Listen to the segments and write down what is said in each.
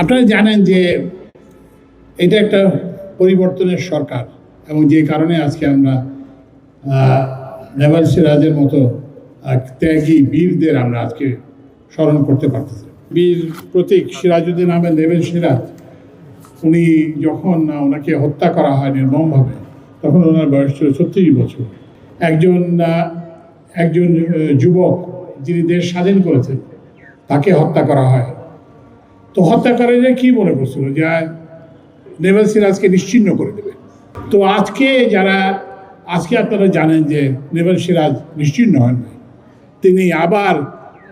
আপনারা জানেন যে এটা একটা পরিবর্তনের সরকার এবং যে কারণে আজকে আমরা নেভাল সিরাজের মতো ত্যাগী বীরদের আমরা আজকে স্মরণ করতে পারতেছি। বীর প্রতীক সিরাজউদ্দিন আহমেদ নেভেল সিরাজ, উনি যখন ওনাকে হত্যা করা হয় নির্মমভাবে, তখন ওনার বয়স ছিল ছত্রিশ বছর। একজন একজন যুবক যিনি দেশ স্বাধীন করেছেন, তাকে হত্যা করা হয়। তো হত্যাকারীরা কি মনে করছিল? যে নেভেল সিরাজকে নিশ্চিহ্ন করে দেবে। তো আজকে যারা, আজকে আপনারা জানেন যে নেভেল সিরাজ নিশ্চিহ্ন হন তিনি আবার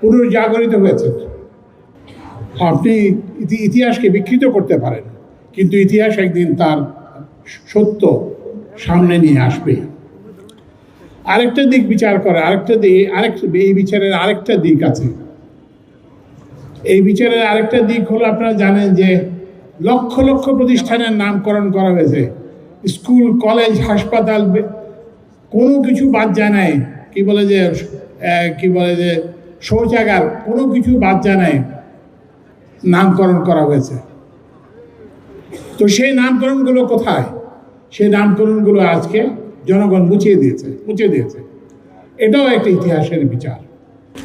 পুনর্জাগরিত হয়েছেন। আপনি ইতিহাসকে বিকৃত করতে পারেন, কিন্তু ইতিহাস একদিন তার সত্য সামনে নিয়ে আসবে। আরেকটা দিক বিচার করে, আরেকটা দিক, আরেকটা এই বিচারের আরেকটা দিক আছে। এই বিচারের আরেকটা দিক হলো আপনারা জানেন যে লক্ষ লক্ষ প্রতিষ্ঠানের নামকরণ করা হয়েছে। স্কুল, কলেজ, হাসপাতাল, কোনো কিছু বাদ নাই। কি বলে যে কি বলে যে, শৌচাগার, কোনো কিছু বাদ নাই। নামকরণ করা হয়েছে। তো সেই নামকরণগুলো কোথায়? সেই নামকরণগুলো আজকে জনগণ মুছিয়ে দিয়েছে মুছে দিয়েছে। এটাও একটা ইতিহাসের বিচার।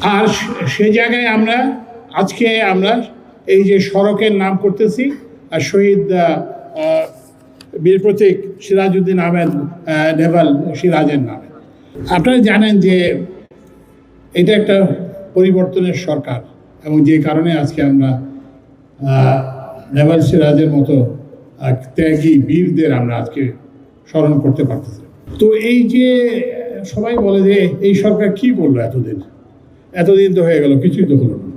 আর সে- জায়গায় আমরা আজকে আমরা এই যে সড়কের নাম করতেছি আর শহীদ বীর প্রতীক সিরাজউদ্দিন আহমেদ আহ, নেভাল সিরাজের নামে। আপনারা জানেন যে এটা একটা পরিবর্তনের সরকার এবং যে কারণে আজকে আমরা নেভাল সিরাজের মতো ত্যাগী বীরদের আমরা আজকে স্মরণ করতে পারতেছি। তো এই যে সবাই বলে যে, এই সরকার কি করল এতদিন? এতদিন তো হয়ে গেল, কিছুই তো হলো না।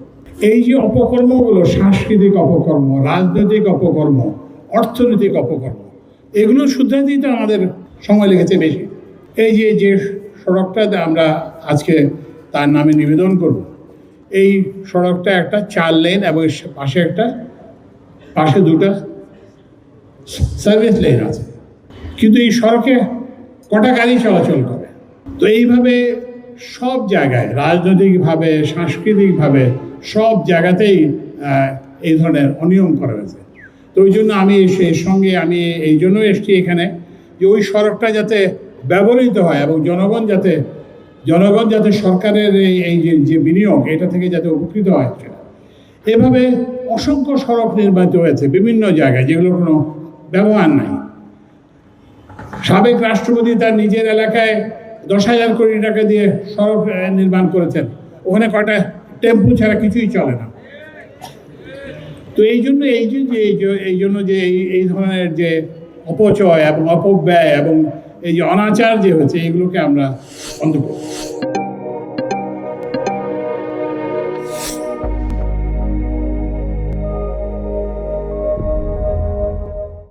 এই যে অপকর্মগুলো, সাংস্কৃতিক অপকর্ম, রাজনৈতিক অপকর্ম, অর্থনৈতিক অপকর্ম, এগুলো শুধরে দিতে আমাদের সময় লেগেছে বেশি। এই যে যে সড়কটা আমরা আজকে তার নামে নিবেদন করব, এই সড়কটা একটা চার লেন এবং পাশে একটা, পাশে দুটো সার্ভিস লেন আছে। কিন্তু এই সড়কে কটা গাড়ি চলাচল করে। তো এইভাবে সব জায়গায়, রাজনৈতিকভাবে, সাংস্কৃতিকভাবে সব জায়গাতেই এই ধরনের অনিয়ম করা হয়েছে। তো ওই জন্য আমি সেই সঙ্গে আমি এই জন্য এসেছি এখানে যে ওই সড়কটা যাতে ব্যবহৃত হয় এবং জনগণ যাতে জনগণ যাতে সরকারের এই এই যে বিনিয়োগ, এটা থেকে যাতে উপকৃত হয় সেটা। এভাবে অসংখ্য সড়ক নির্মিত হয়েছে বিভিন্ন জায়গায় যেগুলোর কোনো ব্যবহার নাই। সাবেক রাষ্ট্রপতি তার নিজের এলাকায় দশ হাজার কোটি টাকা দিয়ে সড়ক নির্মাণ করেছেন। ওখানে কয়টা টেম্পু ছাড়া কিছুই চলে না। তো এই জন্য এই যে এই জন্য যে এই ধরনের যে অপচয় এবং অপব্যয় এবং এই যে অনাচার যে হচ্ছে এগুলোকে আমরা করব।